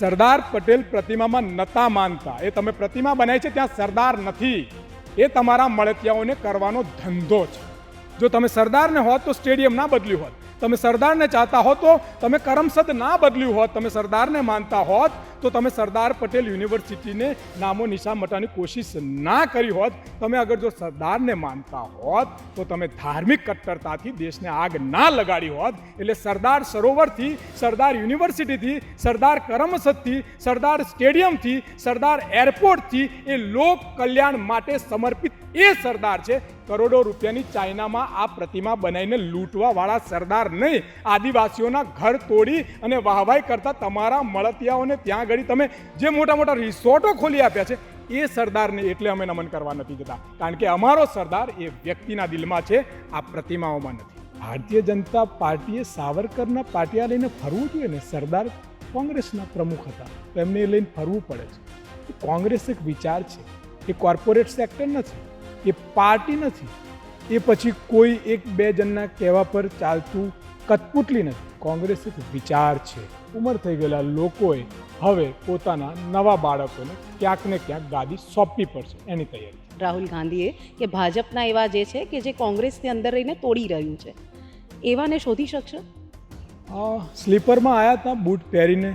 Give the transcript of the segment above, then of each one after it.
સરદાર પટેલ પ્રતિમામાં નતા માનતા. એ તમે પ્રતિમા બનાવી છે, ત્યાં સરદાર નથી. એ તમારા મળતિયાઓને કરવાનો ધંધો છે. જો તમે સરદારને હોત તો સ્ટેડિયમ ના બદલ્યું હોત. તમે સરદારને ચાહતા હો તો તમે કરમસદ ના બદલ્યું હોત. તમે સરદારને માનતા હોત તો તમે સરદાર પટેલ યુનિવર્સિટીને નામો નિશાન મટાની કોશિશ ના કરી હોત, તમે અગર જો સરદારને માનતા હોત, તો તમે ધાર્મિક કટ્ટરતાથી દેશને આગ ના લગાડી હોત. એટલે સરદાર સરોવરથી, સરદાર યુનિવર્સિટીથી, સરદાર કરમસદથી, સરદાર સ્ટેડિયમથી, સરદાર એરપોર્ટથી એ લોક કલ્યાણ માટે સમર્પિત એ સરદાર છે. કરોડો રૂપિયાની ચાઇનામાં આ પ્રતિમા બનાવીને લૂંટવાવાળા સરદાર નહીં. આદિવાસીઓના ઘર તોડી અને વાહવાઈ કરતા તમારા મળતિયાઓને ત્યાં આગળ તમે જે મોટા મોટા રિસોર્ટો ખોલી આપ્યા છે, એ સરદારને એટલે અમે નમન કરવા નથી જતા. કારણ કે અમારો સરદાર એ વ્યક્તિના દિલમાં છે, આ પ્રતિમાઓમાં નથી. ભારતીય જનતા પાર્ટીએ સાવરકરના પાટિયા લઈને ફરવું જોઈએ ને, સરદાર કોંગ્રેસના પ્રમુખ હતા. તો એમને લઈને ફરવું પડે છે. કોંગ્રેસ એક વિચાર છે. એ કોર્પોરેટ સેક્ટર નથી. એ પાર્ટી નથી. એ પછી કોઈ એક બે જણના કહેવા પર ચાલતું કટપુટલી નથી. કોંગ્રેસ એક વિચાર છે. ઉંમર થઈ ગયેલા લોકોએ હવે પોતાના નવા બાળકોને ક્યાંક ને ક્યાંક ગાદી સોંપવી પડશે એની તૈયારી. રાહુલ ગાંધીએ કે ભાજપના એવા જે છે કે જે કોંગ્રેસની અંદર રહીને તોડી રહ્યું છે એવાને શોધી શકશે? સ્લીપરમાં આવ્યા હતા બૂટ પહેરીને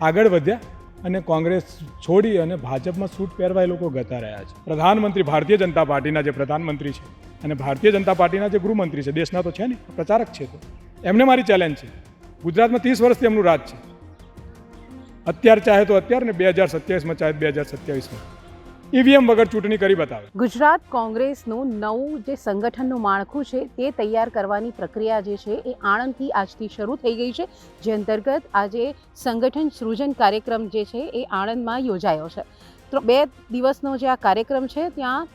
આગળ વધ્યા અને કોંગ્રેસ છોડી અને ભાજપમાં સૂટ પહેરવા એ લોકો ગતા રહ્યા છે. પ્રધાનમંત્રી ભારતીય જનતા પાર્ટીના જે પ્રધાનમંત્રી છે અને ભારતીય જનતા પાર્ટીના જે ગૃહમંત્રી છે દેશના તો છે ને પ્રચારક છે તો. એમને મારી ચેલેન્જ છે. ગુજરાતમાં ત્રીસ વર્ષથી એમનું રાજ છે. અત્યાર ચાહે તો અત્યારે બે હજાર સત્યાવીસમાં ચાહે બે હજાર સત્યાવીસમાં. ઈવીએમ વગર ચૂંટણી કરી બતાવે. ગુજરાત કોંગ્રેસનું નવું જે સંગઠનનું માળખું છે, તે તૈયાર કરવાની પ્રક્રિયા જે છે, એ આણંદથી આજથી શરૂ થઈ ગઈ છે. જે અંતર્ગત આજે સંગઠન સૃજન કાર્યક્રમ જે છે, એ આણંદમાં યોજાયો છે. તો બે દિવસનો જે આ કાર્યક્રમ છે, ત્યાં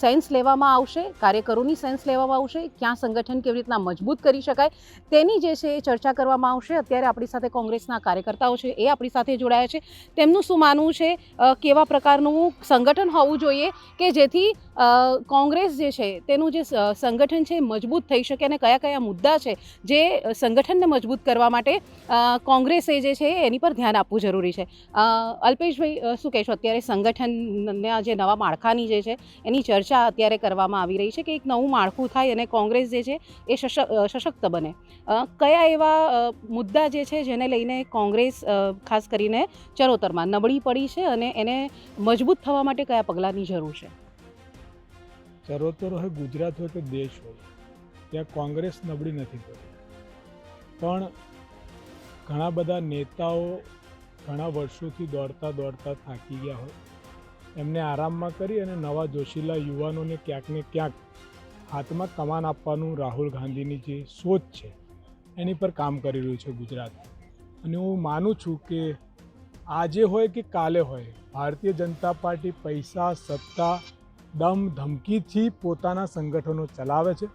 સેન્સ લેવામાં આવશે, કાર્યકરોની સેન્સ લેવામાં આવશે, ક્યાં સંગઠન કેવી રીતના મજબૂત કરી શકાય, તેની જે છે એ ચર્ચા કરવામાં આવશે. અત્યારે આપણી સાથે કોંગ્રેસના કાર્યકર્તાઓ છે, એ આપણી સાથે જોડાયા છે. તેમનું શું માનવું છે? કેવા પ્રકારનું સંગઠન હોવું જોઈએ કે જેથી કોંગ્રેસ જે છે, તેનું જે સંગઠન છે એ મજબૂત થઈ શકે અને કયા કયા મુદ્દા છે જે સંગઠનને મજબૂત કરવા માટે કોંગ્રેસે જે છે એની પર ધ્યાન આપવું જરૂરી છે. અલ્પેશભાઈ શું કહેશો? અત્યારે સંગઠનના જે નવા માળખાની જે છે એની ચર્ચા અત્યારે કરવામાં આવી રહી છે કે એક નવું માળખું થાય અને કોંગ્રેસ જે છે એ સશક- સશક્ત બને. કયા એવા મુદ્દા જે છે જેને લઈને કોંગ્રેસ ખાસ કરીને ચરોતરમાં નબળી પડી છે અને એને મજબૂત થવા માટે કયા પગલાંની જરૂર છે? ચરોતર હોય, ગુજરાત હોય કે દેશ હોય, ત્યાં કોંગ્રેસ નબળી નથી પડી. પણ ઘણા બધા નેતાઓ ઘણા વર્ષોથી દોડતા દોડતા થાકી ગયા હોય. એમને આરામમાં કરી અને નવા જોશીલા યુવાનોને ક્યાંક ને ક્યાંક હાથમાં કમાન આપવાનું રાહુલ ગાંધીની જે સોચ છે, એની પર કામ કરી રહ્યું છે ગુજરાત. અને હું માનું છું કે આજે હોય કે કાલે હોય, ભારતીય જનતા પાર્ટી પૈસા, સત્તા, દમ, ધમકીથી પોતાના સંગઠનો ચલાવે છે.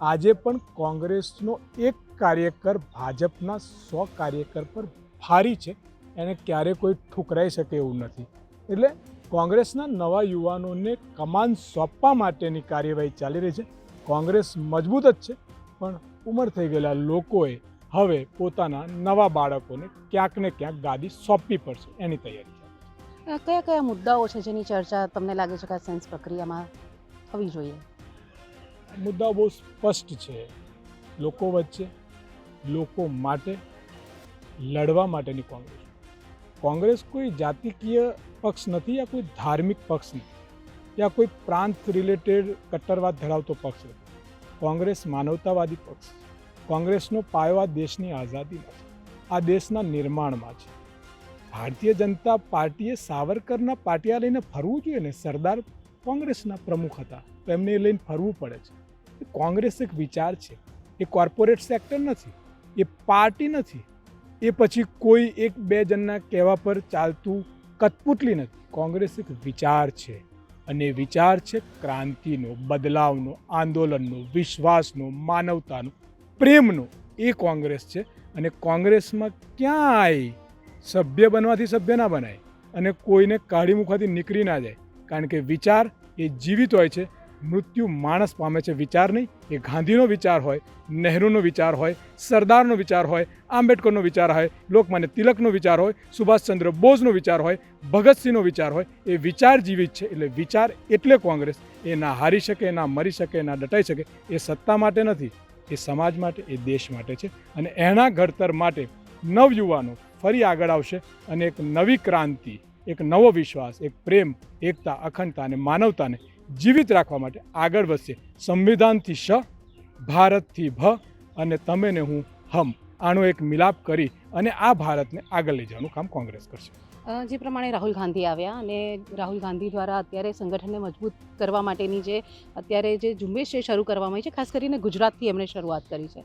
આજે પણ કોંગ્રેસનો એક કાર્યકર ભાજપના સો કાર્યકર પર ભારી છે. એને ક્યારે કોઈ ઠુકરાઈ શકે એવું નથી. એટલે કોંગ્રેસના નવા યુવાનોને કમાન સોંપવા માટેની કાર્યવાહી ચાલી રહી છે. કોંગ્રેસ મજબૂત જ છે પણ ઉંમર થઈ ગયેલા લોકોએ હવે પોતાના નવા બાળકોને ક્યાંક ને ક્યાંક ગાદી સોંપવી પડશે એની તૈયારી કયા કયા મુદ્દાઓ છે જેની ચર્ચા તમને લાગે છે કે સેન્સ પ્રક્રિયામાં થવી જોઈએ? મુદ્દાઓ બહુ સ્પષ્ટ છે. લોકો વચ્ચે લોકો માટે લડવા માટેની કોંગ્રેસ. કોંગ્રેસ કોઈ જાતિકીય પક્ષ નથી યા કોઈ ધાર્મિક પક્ષ નથી. યા કોઈ પ્રાંત રિલેટેડ કટ્ટરવાદ ધરાવતો પક્ષ નથી. કોંગ્રેસ માનવતાવાદી પક્ષ કોંગ્રેસનો પાયો આ દેશની આઝાદીમાં છે આ દેશના નિર્માણમાં છે. ભારતીય જનતા પાર્ટીએ સાવરકરના પાટિયા લઈને ફરવું જોઈએ ને, સરદાર કોંગ્રેસના પ્રમુખ હતા. તો એમને લઈને ફરવું પડે છે. કોંગ્રેસ એક વિચાર છે. એ કોર્પોરેટ સેક્ટર નથી. એ પાર્ટી નથી. એ પછી કોઈ એક બે જણના કહેવા પર ચાલતું કટપુટલી નથી. કોંગ્રેસ એક વિચાર છે અને વિચાર છે ક્રાંતિનો, બદલાવનો, આંદોલનનો, વિશ્વાસનો, માનવતાનો, પ્રેમનો. એ કોંગ્રેસ છે અને કોંગ્રેસમાં ક્યાંય સભ્ય બનવાથી સભ્ય ના બનાય અને કોઈને કાઢી મૂકવાથી નીકળી ના જાય. કારણ કે વિચાર એ જીવિત હોય છે મૃત્યુ માણસ પામે છે વિચાર નહીં. એ ગાંધીનો વિચાર હોય, નહેરુનો વિચાર હોય, સરદારનો વિચાર હોય, આંબેડકરનો વિચાર હોય, લોકમાન્ય તિલકનો વિચાર હોય, સુભાષચંદ્ર બોઝનો વિચાર હોય, ભગતસિંહનો વિચાર હોય, એ વિચાર જીવિત છે. એટલે વિચાર એટલે કોંગ્રેસ. એ ના હારી શકે, ના મરી શકે, ના ડટાઈ શકે, એ સત્તા માટે નથી. એ સમાજ માટે, એ દેશ માટે છે. અને એના ઘડતર માટે નવયુવાનો ફરી આગળ આવશે અને એક નવી ક્રાંતિ, એક નવો વિશ્વાસ, એક પ્રેમ, એકતા, અખંડતા અને માનવતાને જીવિત રાખવા માટે આગળ વધશે. સંવિધાનથી શ, ભારતથી ભ અને તમે ને હું હમ આનો એક મિલાપ કરી અને આ ભારતને આગળ લઈ જવાનું કામ કોંગ્રેસ કરશે. જે પ્રમાણે રાહુલ ગાંધી આવ્યા અને રાહુલ ગાંધી દ્વારા અત્યારે સંગઠનને મજબૂત કરવા માટેની જે, અત્યારે જે ઝુંબેશ છે શરૂ કરવામાં આવી છે, ખાસ કરીને ગુજરાતથી એમણે શરૂઆત કરી છે.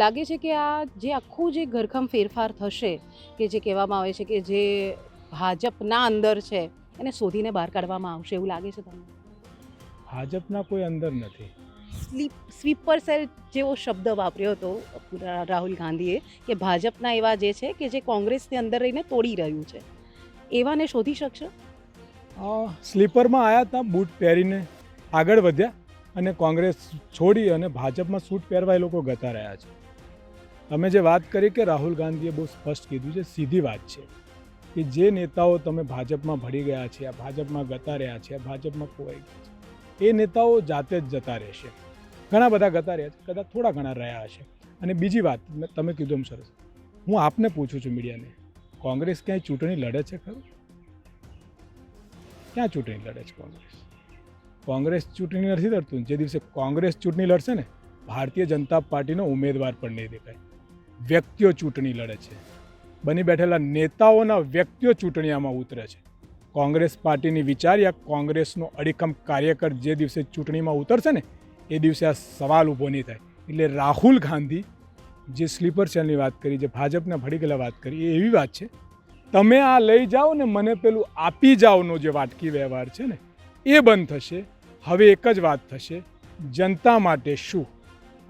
લાગે છે કે આ જે આખું જે ઘરખમ ફેરફાર થશે, કે જે કહેવામાં આવે છે કે જે ભાજપના અંદર છે, એને શોધીને બહાર કાઢવામાં આવશે એવું લાગે છે તમને? ભાજપના કોઈ અંદર નથી. સ્લીપ સ્વીપર સેલ જેવો શબ્દ વાપર્યો હતો રાહુલ ગાંધીએ કે ભાજપના એવા જે છે કે જે કોંગ્રેસની અંદર રહીને તોડી રહ્યું છે. એવાને શોધી શકશો? સ્લીપરમાં આવ્યા હતા બૂટ પહેરીને આગળ વધ્યા અને કોંગ્રેસ છોડી અને ભાજપમાં સૂટ પહેરવા એ લોકો ગતા રહ્યા છે. તમે જે વાત કરી કે રાહુલ ગાંધીએ બહુ સ્પષ્ટ કીધું છે સીધી વાત છે કે જે નેતાઓ તમે ભાજપમાં ભળી ગયા છે ભાજપમાં ગતા રહ્યા છે ભાજપમાં ખોવાઈ ગયા છે. એ નેતાઓ જાતે જ જતા રહેશે ઘણા બધા જતા રહ્યા છે, કદાચ થોડા ઘણા રહ્યા હશે. અને બીજી વાત તમે કીધું એમ સરસ. હું આપને પૂછું છું મીડિયાને, કોંગ્રેસ ક્યાંય ચૂંટણી લડે છે ખરું? ક્યાં ચૂંટણી લડે છે કોંગ્રેસ? કોંગ્રેસ ચૂંટણી નથી લડતું. જે દિવસે કોંગ્રેસ ચૂંટણી લડશે ને, ભારતીય જનતા પાર્ટીનો ઉમેદવાર પણ નહીં દેખાય. વ્યક્તિઓ ચૂંટણી લડે છે. બની બેઠેલા નેતાઓના વ્યક્તિઓ ચૂંટણી આમાં ઉતરે છે. કોંગ્રેસ પાર્ટીની વિચાર યા કોંગ્રેસનો અડીખમ કાર્યકર જે દિવસે ચૂંટણીમાં ઉતરશે ને, એ દિવસે આ સવાલ ઊભો નહીં થાય. એટલે રાહુલ ગાંધી જે સ્લીપર સેલની વાત કરી, જે ભાજપના ભળી ગયેલા વાત કરી, એ એવી વાત છે, તમે આ લઈ જાઓ ને, મને પેલું આપી જાઓનો જે વાટકી વ્યવહાર છે ને, એ બંધ થશે. હવે એક જ વાત થશે, જનતા માટે શું?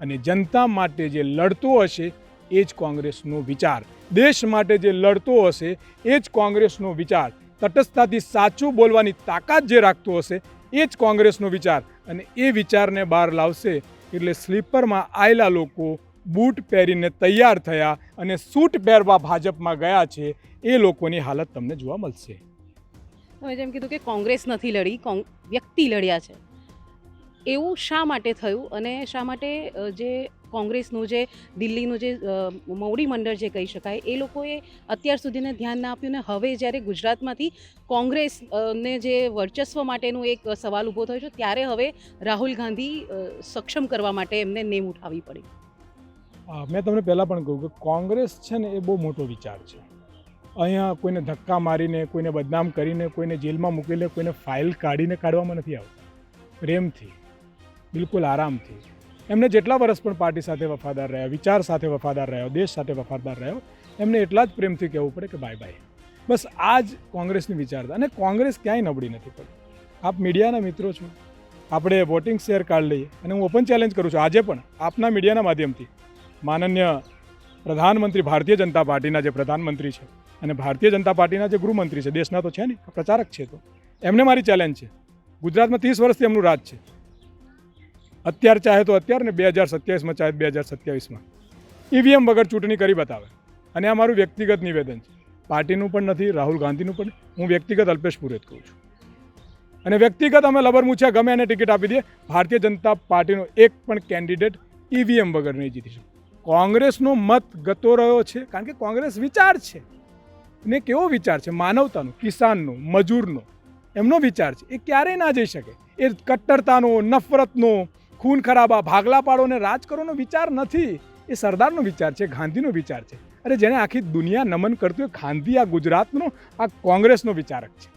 અને જનતા માટે જે લડતો હશે, એ જ કોંગ્રેસનો વિચાર. દેશ માટે જે લડતો હશે, એ જ કોંગ્રેસનો વિચાર. તટસ્થતાથી સાચું બોલવાની તાકાત જે રાખતો હશે, એ જ કોંગ્રેસનો વિચાર. અને એ વિચારને બહાર લાવશે એટલે સ્લીપરમાં આવેલા લોકો બૂટ પહેરીને તૈયાર થયા અને સૂટ પહેરવા ભાજપમાં ગયા છે, એ લોકોની હાલત તમને જોવા મળશે. તમે જેમ કીધું કે કોંગ્રેસ નથી લડી વ્યક્તિ લડ્યા છે. એવું શા માટે થયું? અને શા માટે જે કોંગ્રેસનું જે, દિલ્હીનું જે મોવડી મંડળ જે કહી શકાય, એ લોકોએ અત્યાર સુધીને ધ્યાન ના આપ્યું ને હવે જ્યારે ગુજરાતમાંથી કોંગ્રેસને જે વર્ચસ્વ માટેનું એક સવાલ ઊભો થયો છે, ત્યારે હવે રાહુલ ગાંધી સક્ષમ કરવા માટે એમને નેમ ઉઠાવવી પડી. મેં તમને પહેલાં પણ કહ્યું કે કોંગ્રેસ છે ને એ બહુ મોટો વિચાર છે. અહીંયા કોઈને ધક્કા મારીને, કોઈને બદનામ કરીને, કોઈને જેલમાં મૂકીને, કોઈને ફાઇલ કાઢીને કાઢવામાં નથી આવતું. પ્રેમથી, બિલકુલ આરામથી. એમને જેટલા વર્ષ પણ પાર્ટી સાથે વફાદાર રહ્યા, વિચાર સાથે વફાદાર રહ્યો, દેશ સાથે વફાદાર રહ્યો, એમને એટલા જ પ્રેમથી કહેવું પડે કે બાય બાય બસ આ જ કોંગ્રેસની વિચારતા અને કોંગ્રેસ ક્યાંય નબળી નથી પડતી. આપ મીડિયાના મિત્રો છો. આપણે વોટિંગ શેર કાર્ડ લઈએ. અને હું ઓપન ચેલેન્જ કરું છું. આજે પણ આપના મીડિયાના માધ્યમથી માનન્ય પ્રધાનમંત્રી ભારતીય જનતા પાર્ટીના જે પ્રધાનમંત્રી છે અને ભારતીય જનતા પાર્ટીના જે ગૃહમંત્રી છે, દેશના તો છે ને પ્રચારક છે તો. એમને મારી ચેલેન્જ છે. ગુજરાતમાં ત્રીસ વર્ષથી એમનું રાજ છે. અત્યાર ચાહે તો અત્યાર ને બે હજાર સત્યાવીસમાં ચાહે બે હજાર સત્યાવીસમાં. ઈવીએમ વગર ચૂંટણી કરી બતાવે. અને આ મારું વ્યક્તિગત નિવેદન છે. પાર્ટીનું પણ નથી, રાહુલ ગાંધીનું પણ હું વ્યક્તિગત અલ્પેશ પુરેત કહું છું. અને વ્યક્તિગત અમે લબર મૂછ્યા, ગમે એને ટિકિટ આપી દઈએ, ભારતીય જનતા પાર્ટીનો એક પણ કેન્ડિડેટ ઈવીએમ વગર નહીં જીતી શકે. કોંગ્રેસનો મત ગતો રહ્યો છે, કારણ કે કોંગ્રેસ વિચાર છે. ને કેવો વિચાર છે? માનવતાનો, કિસાનનો, મજૂરનો. એમનો વિચાર છે. એ ક્યારેય ના જઈ શકે. એ કટ્ટરતાનો, નફરતનો ખૂન ખરાબા ભાગલા પાડો ને રાજ કરોનો વિચાર નથી. એ સરદારનો વિચાર છે, ગાંધીનો વિચાર છે. અરે જેને આખી દુનિયા નમન કરતું હોય ગાંધી આ ગુજરાતનો, આ કોંગ્રેસનો વિચારક છે.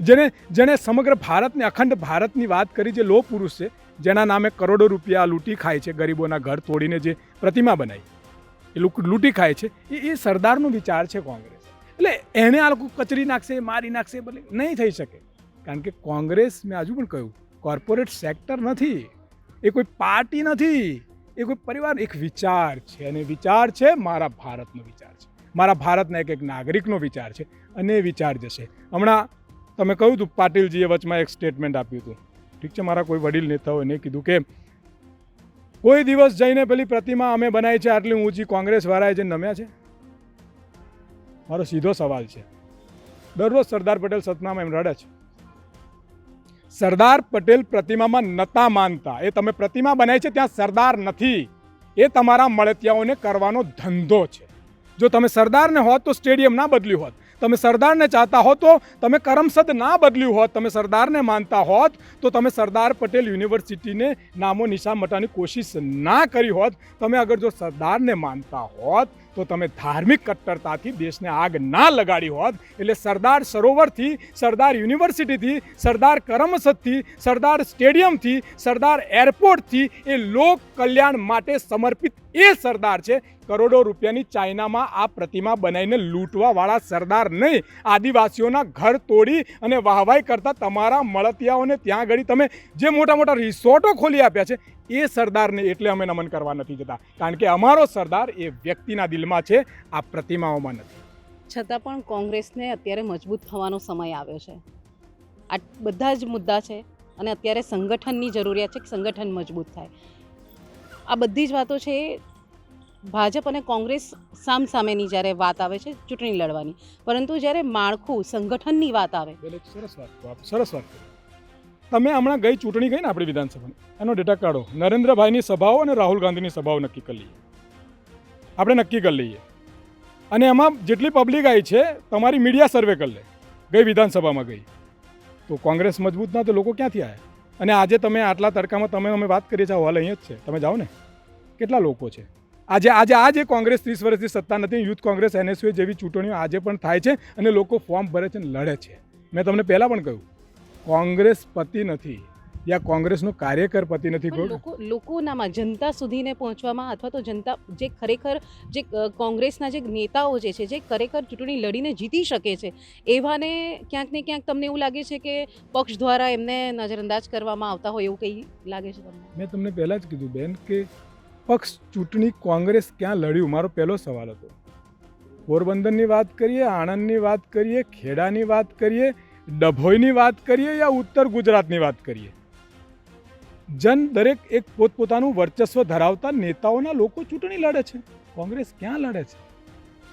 જેને જેણે સમગ્ર ભારતને, અખંડ ભારતની વાત કરી જે લો પુરુષ છે, જેના નામે કરોડો રૂપિયા લૂંટી ખાય છે, ગરીબોના ઘર તોડીને જે પ્રતિમા બનાવી. એ લૂંટી ખાય છે. એ એ સરદારનો વિચાર છે કોંગ્રેસ. એટલે એને આ લોકો કચરી નાખશે, મારી નાખશે, ભલે નહીં થઈ શકે. કારણ કે કોંગ્રેસ મેં હજુ પણ કહ્યું, કોર્પોરેટ સેક્ટર નથી. એ કોઈ પાર્ટી નથી. એ કોઈ પરિવાર, એક વિચાર છે અને વિચાર છે મારા ભારતનો વિચાર છે. મારા ભારતના એક એક નાગરિકનો વિચાર છે અને એ વિચાર જશે. હમણાં તમે કહ્યું હતું, પાટીલજીએ વચમાં એક સ્ટેટમેન્ટ આપ્યું હતું. ઠીક છે, મારા કોઈ વડીલ નેતાઓ એને કીધું કે, કોઈ દિવસ જઈને પેલી પ્રતિમા અમે બનાવી છે, આટલી ઊંચી કોંગ્રેસવાળાએ જે નમ્યા છે? મારો સીધો સવાલ છે. દરરોજ સરદાર પટેલ સતનામ એમ રડે છે. સરદાર પટેલ પ્રતિમામાં નતા માનતા. એ તમે પ્રતિમા બનાવી છે ત્યાં સરદાર નથી. એ તમારા મળતિયાઓને કરવાનો ધંધો છે. જો તમે સરદારને હોત તો સ્ટેડિયમ ના બદલ્યું હોત. તમે સરદારને ચાહતા હો તો તમે કરમસદ ના બદલ્યું હોત. તમે સરદારને માનતા હોત તો તમે સરદાર પટેલ યુનિવર્સિટીને નામો નિશા મટાની કોશિશ ના કરી હોત. તમે અગર જો સરદારને માનતા હોત તો તમે ધાર્મિક કટ્ટરતાથી દેશને આગ ના લગાડી હોત. એટલે સરદાર સરોવરથી, સરદાર યુનિવર્સિટીથી, સરદાર કરમસદથી, સરદાર સ્ટેડિયમથી, સરદાર એરપોર્ટથી એ લોક કલ્યાણ માટે સમર્પિત એ સરદાર છે. કરોડો રૂપિયાની ચાઇનામાં આ પ્રતિમા બનાવીને લૂંટવાવાળા સરદાર નહીં. આદિવાસીઓના ઘર તોડી અને વાહવાઈ કરતા તમારા મળતિયાઓને ત્યાં આગળ તમે જે મોટા મોટા રિસોર્ટો ખોલી આપ્યા છે, એ સરદારને એટલે અમે નમન કરવા નથી જતા. કારણ કે અમારો સરદાર એ વ્યક્તિના દિલમાં છે, આ પ્રતિમાઓમાં નથી. છતાં પણ કોંગ્રેસને અત્યારે મજબૂત થવાનો સમય આવ્યો છે. આ બધા જ મુદ્દા છે અને અત્યારે સંગઠનની જરૂરિયાત છે કે સંગઠન મજબૂત થાય. આ બધી જ વાતો છે ભાજપ અને કોંગ્રેસ સામસામેની જ્યારે વાત આવે છે ચૂંટણી લડવાની. પરંતુ જ્યારે માળખું સંગઠનની વાત આવે સરસ વાત સરસ વાત તમે હમણાં ગઈ ચૂંટણી ગઈ ને આપણી વિધાનસભાની. એનો ડેટા કાઢો. નરેન્દ્રભાઈની સભાઓ અને રાહુલ ગાંધીની સભાઓ નક્કી કરી લઈએ. આપણે નક્કી કરી લઈએ. અને એમાં જેટલી પબ્લિક આવી છે, તમારી મીડિયા સર્વે કરી લે. ગઈ વિધાનસભામાં ગઈ. તો કોંગ્રેસ મજબૂત ના, તો લોકો ક્યાંથી આવ્યા અને આજે તમે આટલા તડકામાં તમે અમે વાત કરીએ છીએ હોલ અહીંયા જ છે. તમે જાઓ ને. કેટલા લોકો છે? આજે આજે આજે કોંગ્રેસ ત્રીસ વર્ષથી સત્તા નથી. યુથ કોંગ્રેસ એનએસયુ જેવી ચૂંટણીઓ આજે પણ થાય છે અને લોકો ફોર્મ ભરે છે અને લડે છે. મેં તમને પહેલાં પણ કહ્યું, કોંગ્રેસ પતિ નથી. યા કોંગ્રેસનો કાર્યકર પતિ નથી લોકો લોકોનામાં જનતા સુધીને પહોંચવામાં અથવા તો જનતા જે ખરેખર જે કોંગ્રેસના જે નેતાઓ જે છે જે ખરેખર ચૂંટણી લડીને જીતી શકે છે એવાને ક્યાંક ને ક્યાંક તમને એવું લાગે છે કે પક્ષ દ્વારા એમને નજરઅંદાજ કરવામાં આવતા હોય એવું કંઈ લાગે છે તમને? મેં તમને પહેલાં જ કીધું બેન કે પક્ષ ચૂંટણી કોંગ્રેસ ક્યાં લડ્યું? મારો પહેલો સવાલ હતો. પોરબંદરની વાત કરીએ આણંદની વાત કરીએ ખેડાની વાત કરીએ ડભોઈની વાત કરીએ યા ઉત્તર ગુજરાતની વાત કરીએ? જન દરેક એક પોતપોતાનું વર્ચસ્વ ધરાવતા નેતાઓના લોકો ચૂંટણી લડે છે. કોંગ્રેસ ક્યાં લડે છે?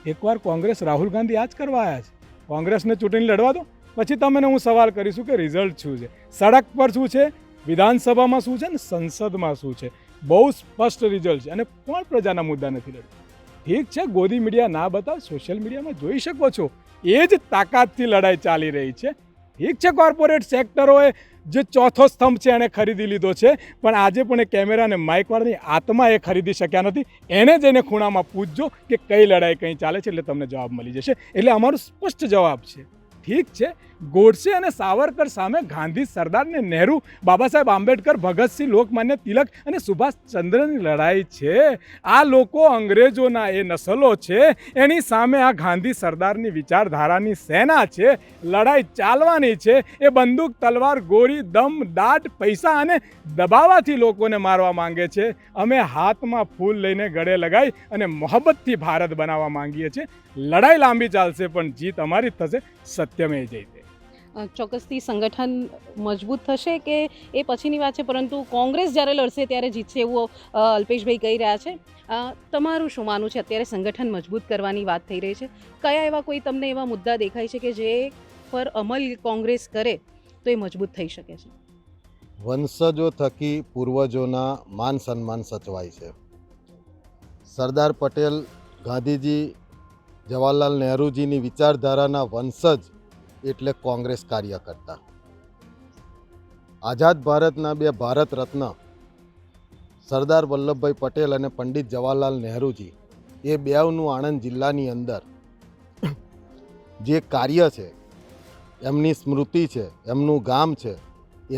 એકવાર કોંગ્રેસ રાહુલ ગાંધી આ જ કરવા આવ્યા છે. કોંગ્રેસને ચૂંટણી લડવા દો, પછી તમને હું સવાલ કરીશું કે રિઝલ્ટ શું છે? સડક પર શું છે? વિધાનસભામાં શું છે? ને સંસદમાં શું છે? બહુ સ્પષ્ટ રિઝલ્ટ છે. અને કોણ પ્રજાના મુદ્દા નથી લડતું ઠીક છે, ગોદી મીડિયા ના બતાવ, સોશિયલ મીડિયામાં જોઈ શકો છો. એ જ તાકાતથી લડાઈ ચાલી રહી છે. ઠીક છે, કોર્પોરેટ સેક્ટરોએ જે ચોથો સ્તંભ છે એણે ખરીદી લીધો છે. પણ આજે પણ એ કેમેરા અને માઇકવાળાની આત્મા એ ખરીદી શક્યા નથી. એને જઈને ખૂણામાં પૂછજો કે કઈ લડાઈ, કંઈ ચાલે છે, એટલે તમને જવાબ મળી જશે. એટલે અમારો સ્પષ્ટ જવાબ છે. ઠીક છે? ગોડસે અને સાવરકર સામે ગાંધી સરદાર ને નહેરુ, બાબા સાહેબ આંબેડકર, ભગતસિંહ લોકમાન્ય તિલક અને સુભાષચંદ્રની લડાઈ છે. આ લોકો અંગ્રેજોના એ નસલો છે. એની સામે આ ગાંધી સરદારની વિચારધારાની સેના છે. લડાઈ ચાલવાની છે. એ બંદૂક, તલવાર, ગોળી, દમ દાટ પૈસા અને દબાવાથી લોકોને મારવા માંગે છે. અમે હાથમાં ફૂલ લઈને ગળે લગાઈ અને મોહબ્બતથી ભારત બનાવવા માંગીએ છીએ. લડાઈ લાંબી ચાલશે, પણ જીત અમારી જ થશે સત્યમે જયતે ચોક્કસથી સંગઠન મજબૂત થશે કે એ પછીની વાત છે, પરંતુ કોંગ્રેસ જ્યારે લડશે ત્યારે જીતશે એવું અલ્પેશભાઈ કહી રહ્યા છે. તમારું શું માનવું છે? અત્યારે સંગઠન મજબૂત કરવાની વાત થઈ રહી છે. કયા એવા કોઈ તમને એવા મુદ્દા દેખાય છે કે જે પર અમલ કોંગ્રેસ કરે તો એ મજબૂત થઈ શકે છે? વંશજો થકી પૂર્વજોના માન સન્માન સચવાય છે. સરદાર પટેલ ગાંધીજી, જવાહરલાલ નહેરુજીની વિચારધારાના વંશજ એટલે કોંગ્રેસ કાર્યકર્તા. આઝાદ ભારતના બે ભારત રત્ન સરદાર વલ્લભભાઈ પટેલ અને પંડિત જવાહરલાલ નહેરુજી, એ બેવનું આણંદ જિલ્લાની અંદર જે કાર્ય છે, એમની સ્મૃતિ છે, એમનું ગામ છે,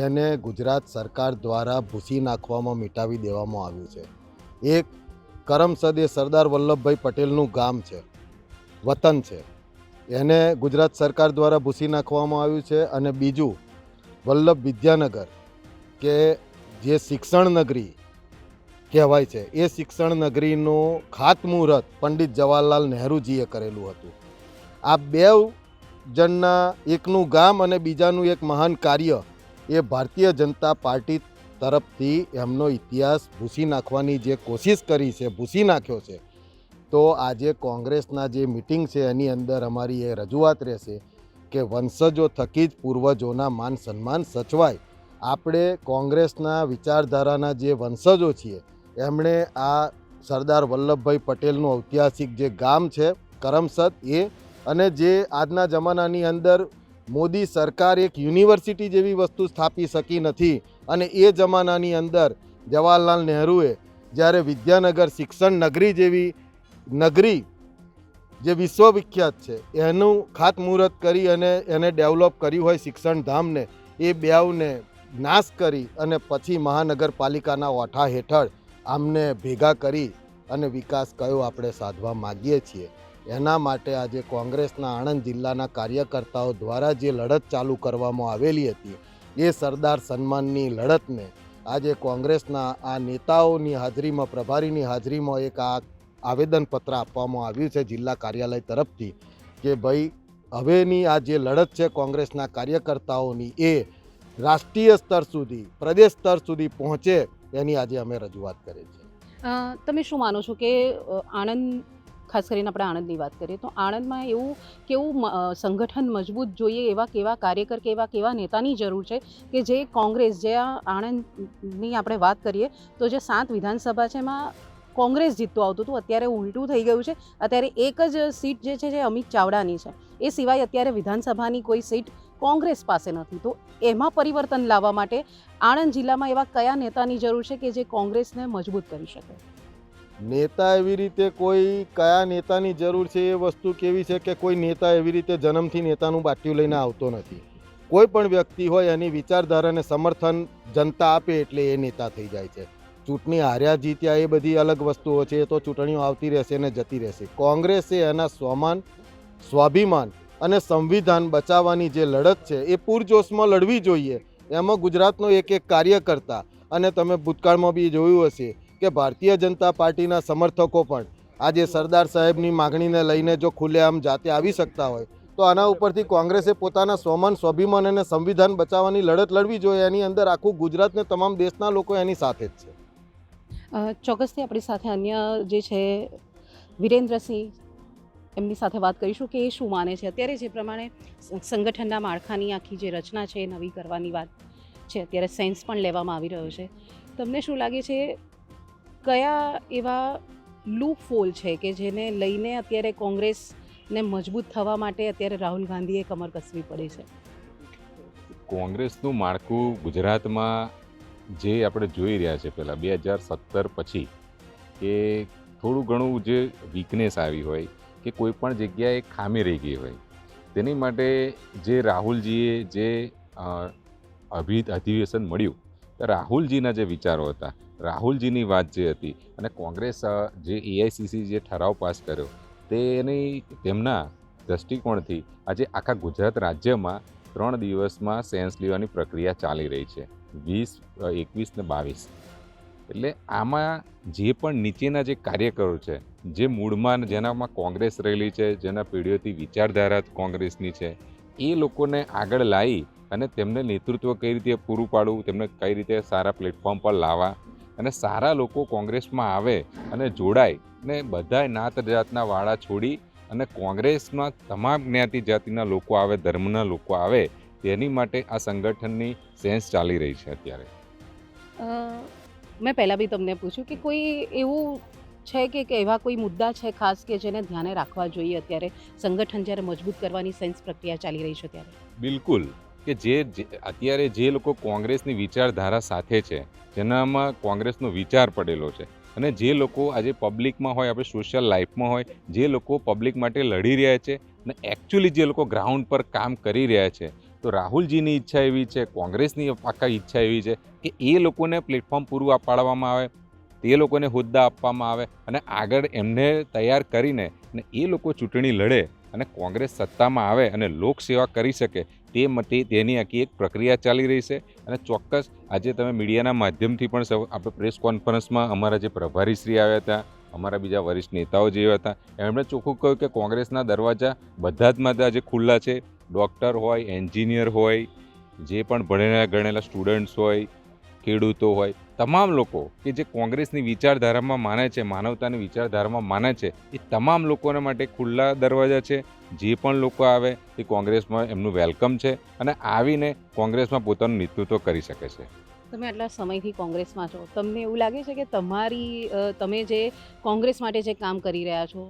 એને ગુજરાત સરકાર દ્વારા ભૂસી નાખવામાં મિટાવી દેવામાં આવ્યું છે. એક કરમસદ એ સરદાર વલ્લભભાઈ પટેલનું ગામ છે, વતન છે. એને ગુજરાત સરકાર દ્વારા ભૂસી નાખવામાં આવ્યું છે અને બીજું વલ્લભ વિદ્યાનગર, કે જે શિક્ષણ નગરી કહેવાય છે, એ શિક્ષણ નગરીનું ખાતમુહૂર્ત પંડિત જવાહરલાલ નહેરુજીએ કરેલું હતું. આ બે જણના એકનું ગામ અને બીજાનું એક મહાન કાર્ય એ ભારતીય જનતા પાર્ટી તરફથી એમનો ઇતિહાસ ભૂસી નાખવાની જે કોશિશ કરી છે, ભૂસી નાખ્યો છે તો આજે કોંગ્રેસના જે મિટિંગ છે એની અંદર અમારી એ રજૂઆત રહેશે કે વંશજો થકી જ પૂર્વજોના માન સન્માન સચવાય. આપણે કોંગ્રેસના વિચારધારાના જે વંશજો છીએ, એમણે આ સરદાર વલ્લભભાઈ પટેલનું ઐતિહાસિક જે ગામ છે, કરમસદ, એ અને જે આજના જમાનાની અંદર મોદી સરકાર એક યુનિવર્સિટી જેવી વસ્તુ સ્થાપી શકી નથી અને એ જમાનાની અંદર જવાહરલાલ નહેરુએ જ્યારે વિદ્યાનગર શિક્ષણ નગરી જેવી નગરી જે વિશ્વવિખ્યાત છે, એનું ખાતમુહૂર્ત કરી અને એને ડેવલપ કર્યું હોય શિક્ષણ ધામને એ બેવને નાશ કરી અને પછી મહાનગરપાલિકાના ઓઠા હેઠળ આમને ભેગા કરી અને વિકાસ કયો આપણે સાધવા માગીએ છીએ. એના માટે આજે કોંગ્રેસના આણંદ જિલ્લાના કાર્યકર્તાઓ દ્વારા જે લડત ચાલુ કરવામાં આવેલી હતી, એ સરદાર સન્માનની લડતને આજે કોંગ્રેસના આ નેતાઓની હાજરીમાં, પ્રભારીની હાજરીમાં એક આ આવેદનપત્ર આપવામાં આવ્યું છે જિલ્લા કાર્યાલય તરફથી કે ભાઈ, હવેની આ જે લડત છે કોંગ્રેસના કાર્યકર્તાઓની એ રાષ્ટ્રીય સ્તર સુધી, પ્રદેશ સ્તર સુધી પહોંચે એની આજે અમે રજૂઆત કરી છે. તમે શું માનો છો કે આણંદ, ખાસ કરીને આપણે આણંદની વાત કરીએ, તો આણંદમાં એવું કેવું સંગઠન મજબૂત જોઈએ એવા કેવા કાર્યકર કે એવા કેવા નેતાની જરૂર છે કે જે કોંગ્રેસ, જે આણંદની આપણે વાત કરીએ, તો જે સાત વિધાનસભા છે એમાં કોંગ્રેસ જીતતું આવતું હતું, અત્યારે ઉલટું થઈ ગયું છે. અત્યારે એક જ સીટ જે છે, જે અમિત ચાવડાની છે. એ સિવાય અત્યારે વિધાનસભાની કોઈ સીટ કોંગ્રેસ પાસે નથી. તો એમાં પરિવર્તન લાવવા માટે આણંદ જિલ્લામાં એવા કયા નેતાની જરૂર છે કે જે કોંગ્રેસને મજબૂત કરી શકે? નેતા એવી રીતે કોઈ કયા નેતાની જરૂર છે એ વસ્તુ કેવી છે કે કોઈ નેતા એવી રીતે જન્મથી નેતાનું બાટ્યું લઈને આવતો નથી. કોઈ પણ વ્યક્તિ હોય એની વિચારધારાને સમર્થન જનતા આપે એટલે એ નેતા થઈ જાય છે. ચૂંટણી હાર્યા જીત્યા એ બધી અલગ વસ્તુઓ છે, એ તો ચૂંટણીઓ આવતી રહેશે અને જતી રહેશે. કોંગ્રેસે એના સ્વમાન, સ્વાભિમાન અને સંવિધાન બચાવવાની જે લડત છે, એ પૂરજોશમાં લડવી જોઈએ. એમાં ગુજરાતનો એક એક કાર્યકર્તા અને તમે ભૂતકાળમાં બી જોયું હશે કે ભારતીય જનતા પાર્ટીના સમર્થકો પણ આજે સરદાર સાહેબની માગણીને લઈને જો ખુલ્લેઆમ જાતે આવી શકતા હોય, તો આના ઉપરથી કોંગ્રેસે પોતાના સ્વમાન, સ્વાભિમાન અને સંવિધાન બચાવવાની લડત લડવી જોઈએ. એની અંદર આખું ગુજરાતને તમામ દેશના લોકો એની સાથે જ છે. ચોક્કસથી આપણી સાથે અન્ય જે છે વિરેન્દ્રસિંહ એમની સાથે વાત કરીશું કે એ શું માને છે. અત્યારે જે પ્રમાણે સંગઠનના માળખાની આખી જે રચના છે એ નવી કરવાની વાત છે, અત્યારે સેન્સ પણ લેવામાં આવી રહ્યો છે. તમને શું લાગે છે, કયા એવા લૂપ ફોલ છે કે જેને લઈને અત્યારે કોંગ્રેસને મજબૂત થવા માટે અત્યારે રાહુલ ગાંધીએ કમર કસવી પડી છે? કોંગ્રેસનું માળખું ગુજરાતમાં જે આપણે જોઈ રહ્યા છે પહેલાં, બે હજાર સત્તર પછી કે થોડું ઘણું જે વીકનેસ આવી હોય કે કોઈ પણ જગ્યાએ ખામી રહી ગઈ હોય, તેની માટે જે રાહુલજીએ જે અભિ, અધિવેશન મળ્યું, તો રાહુલજીના જે વિચારો હતા, રાહુલજીની વાત જે હતી અને કોંગ્રેસ જે એઆઈસીસી જે ઠરાવ પાસ કર્યો, તેની, તેમના દૃષ્ટિકોણથી આજે આખા ગુજરાત રાજ્યમાં ત્રણ દિવસમાં સેન્સ લેવાની પ્રક્રિયા ચાલી રહી છે. વીસ એકવીસ ને બાવીસ. એટલે આમાં જે પણ નીચેના જે કાર્યકરો છે, જે મૂળમાં જેનામાં કોંગ્રેસ રહેલી છે, જેના પેઢીઓથી વિચારધારા કોંગ્રેસની છે, એ લોકોને આગળ લાવી અને તેમને નેતૃત્વ કઈ રીતે પૂરું પાડવું, તેમને કઈ રીતે સારા પ્લેટફોર્મ પર લાવવા અને સારા લોકો કોંગ્રેસમાં આવે અને જોડાય ને બધાય નાત જાતના વાળા છોડી અને કોંગ્રેસમાં તમામ જ્ઞાતિ જાતિના લોકો આવે, ધર્મના લોકો આવે તેની માટે આ સંગઠનની સેન્સ ચાલી રહી છે અત્યારે. મેં પહેલાં બી તમને પૂછ્યું કે કોઈ એવું છે કે કે એવા કોઈ મુદ્દા છે ખાસ કે જેને ધ્યાને રાખવા જોઈએ અત્યારે? સંગઠન જ્યારે મજબૂત કરવાની સેન્સ પ્રક્રિયા ચાલી રહી છે ત્યારે? બિલકુલ. કે જે જે- અત્યારે જે લોકો કોંગ્રેસની વિચારધારા સાથે છે જેનામાં કોંગ્રેસનો વિચાર પડેલો છે અને જે લોકો આજે પબ્લિકમાં હોય આપણે સોશિયલ લાઈફમાં હોય જે લોકો પબ્લિક માટે લડી રહ્યા છે અને એકચ્યુઅલી જે લોકો ગ્રાઉન્ડ પર કામ કરી રહ્યા છે તો રાહુલજીની ઈચ્છા એવી છે, કોંગ્રેસની પાકા ઈચ્છા એવી છે કે એ લોકોને પ્લેટફોર્મ પૂરું પાડવામાં આવે, તે લોકોને હોદ્દા આપવામાં આવે અને આગળ એમને તૈયાર કરીને અને એ લોકો ચૂંટણી લડે અને કોંગ્રેસ સત્તામાં આવે અને લોકસેવા કરી શકે, તે માટે તેની આખી એક પ્રક્રિયા ચાલી રહી છે. અને ચોક્કસ આજે તમે મીડિયાના માધ્યમથી પણ આપણે પ્રેસ કોન્ફરન્સમાં અમારા જે પ્રભારીશ્રી આવ્યા હતા, અમારા બીજા વરિષ્ઠ નેતાઓ જે હતા, એમણે ચોખ્ખું કહ્યું કે કોંગ્રેસના દરવાજા બધા જ માટે આજે ખુલ્લા છે. ડૉક્ટર હોય, એન્જિનિયર હોય, જે પણ ભણેલા ગણેલા સ્ટુડન્ટ્સ હોય, ખેડૂતો હોય, તમામ લોકો કે જે કોંગ્રેસની વિચારધારામાં માને છે, માનવતાની વિચારધારામાં માને છે, એ તમામ લોકોને માટે ખુલ્લા દરવાજા છે. જે પણ લોકો આવે એ કોંગ્રેસમાં એમનું વેલકમ છે અને આવીને કોંગ્રેસમાં પોતાનું નેતૃત્વ કરી શકે છે. તમે આટલા સમયથી કોંગ્રેસમાં છો. તમને એવું લાગે છે કે તમારી તમે જે કોંગ્રેસ માટે જે કામ કરી રહ્યા છો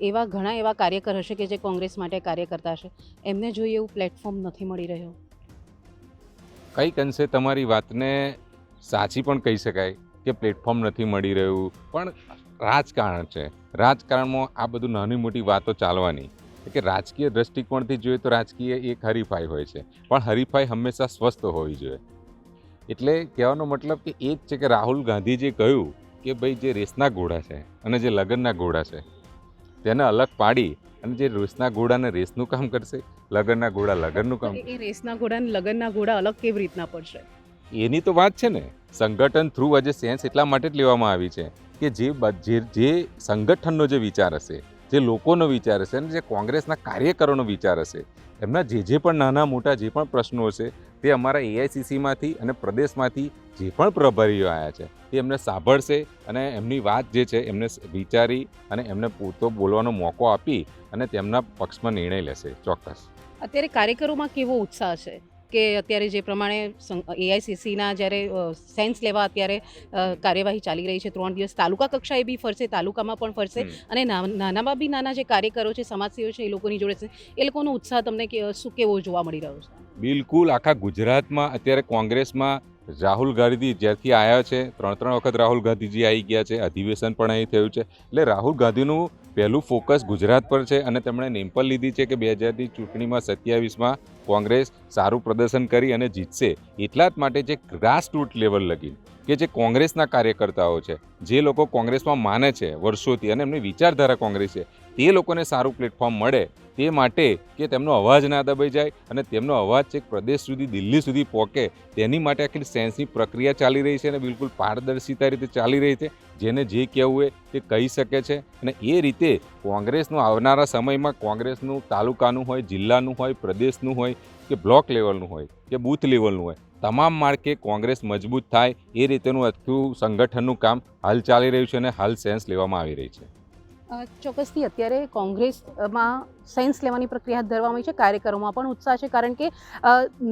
એવા ઘણા એવા કાર્યકર હશે કે જે કોંગ્રેસ માટે કાર્ય કરતા હશે. એમને જોઈએ એવું પ્લેટફોર્મ નથી મળી રહ્યું. કંઈક અંશે તમારી વાતને સાચી પણ કહી શકાય કે પ્લેટફોર્મ નથી મળી રહ્યું? પણ રાજકારણ છે. રાજકારણમાં આ બધું નાની મોટી વાતો ચાલવાની. કે રાજકીય દ્રષ્ટિકોણથી જોઈએ તો રાજકીય એક હરીફાઈ હોય છે. પણ હરીફાઈ હંમેશા સ્વસ્થ હોવી જોઈએ. એટલે કહેવાનો મતલબ કે એ જ છે કે રાહુલ ગાંધીજીએ કહ્યું કે ભાઈ જે રેસના ઘોડા છે અને જે લગ્નના ઘોડા છે તેને અલગ પાડી અને જે રેસના ઘોડાને રેસનું કામ કરશે લગનના ઘોડા લગનનું કામ એ- રેસના ઘોડા લગનના ઘોડા અલગ કેવી રીતના પડશે? એની તો વાત છે ને સંગઠન થ્રુ આજે સેન્સ એટલા માટે જ લેવામાં આવી છે કે જે જે જે સંગઠનનો જે વિચાર હશે જે લોકોનો વિચાર હશે અને જે કોંગ્રેસના કાર્યકરોનો વિચાર હશે એમના જે જે પણ નાના મોટા જે પણ પ્રશ્નો હશે તે અમારા એઆઈસીસીમાંથી અને પ્રદેશમાંથી જે પણ પ્રભારીઓ આવ્યા છે એ એમને સાંભળશે અને એમની વાત જે છે એમને વિચારી અને એમને પૂરતો બોલવાનો મોકો આપી અને તેમના પક્ષમાં નિર્ણય લેશે ચોક્કસ. અત્યારે કાર્યકરોમાં કેવો ઉત્સાહ છે? કે અત્યારે જે પ્રમાણે એઆઈસીસીના જ્યારે સેન્સ લેવા અત્યારે કાર્યવાહી ચાલી રહી છે ત્રણ દિવસ. તાલુકા કક્ષાએ બી ફરશે તાલુકામાં પણ ફરશે. અને નાનામાં બી નાના જે કાર્યકરો છે સમાજસેવીઓ છે એ લોકોની જોડે છે. એ લોકોનો ઉત્સાહ તમને શું કેવો જોવા મળી રહ્યો છે? બિલકુલ આખા ગુજરાતમાં અત્યારે કોંગ્રેસમાં રાહુલ ગાંધી જ્યાંથી આવ્યા છે ત્રણ ત્રણ વખત રાહુલ ગાંધીજી આવી ગયા છે અધિવેશન પણ અહીં થયું છે. એટલે રાહુલ ગાંધીનું પહેલું ફોકસ ગુજરાત પર છે અને તેમણે નેમપલ લીધી છે કે બે હજારની ચૂંટણીમાં સત્યાવીસમાં કોંગ્રેસ સારું પ્રદર્શન કરી અને જીતશે. એટલા જ માટે જે ગ્રાસરૂટ લેવલ લગી કે જે કોંગ્રેસના કાર્યકર્તાઓ છે, જે લોકો કોંગ્રેસમાં માને છે વર્ષોથી અને એમની વિચારધારા કોંગ્રેસ છે તે લોકોને સારું પ્લેટફોર્મ મળે તે માટે કે તેમનો અવાજ ના દબાઈ જાય અને તેમનો અવાજ છેક પ્રદેશ સુધી, દિલ્હી સુધી પહોંચે તેની માટે આખી સેન્સની પ્રક્રિયા ચાલી રહી છે અને બિલકુલ પારદર્શિતા રીતે ચાલી રહી છે. જેને જે કહેવું હોય તે કહી શકે છે અને એ રીતે કોંગ્રેસનું આવનારા સમયમાં કોંગ્રેસનું તાલુકાનું હોય, જિલ્લાનું હોય, પ્રદેશનું હોય કે બ્લોક લેવલનું હોય કે બૂથ લેવલનું હોય, તમામ માળખે કોંગ્રેસ મજબૂત થાય એ રીતેનું આખું સંગઠનનું કામ હાલ ચાલી રહ્યું છે અને હાલ સેન્સ લેવામાં આવી રહી છે. ચોક્કસથી અત્યારે કોંગ્રેસમાં સેન્સ લેવાની પ્રક્રિયા હાથ ધરવામાં આવી છે, કાર્યકરોમાં પણ ઉત્સાહ છે, કારણ કે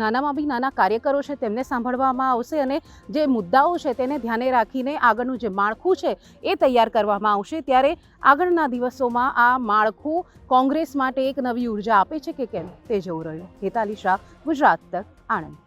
નાનામાં બી નાના કાર્યકરો છે, તેમને સાંભળવામાં આવશે અને જે મુદ્દાઓ છે તેને ધ્યાને રાખીને આગળનું જે માળખું છે એ તૈયાર કરવામાં આવશે. ત્યારે આગળના દિવસોમાં આ માળખું કોંગ્રેસ માટે એક નવી ઊર્જા આપે છે કે કેમ? તે જોવું રહ્યું. હેતાલી શાહ, ગુજરાત તક આણંદ.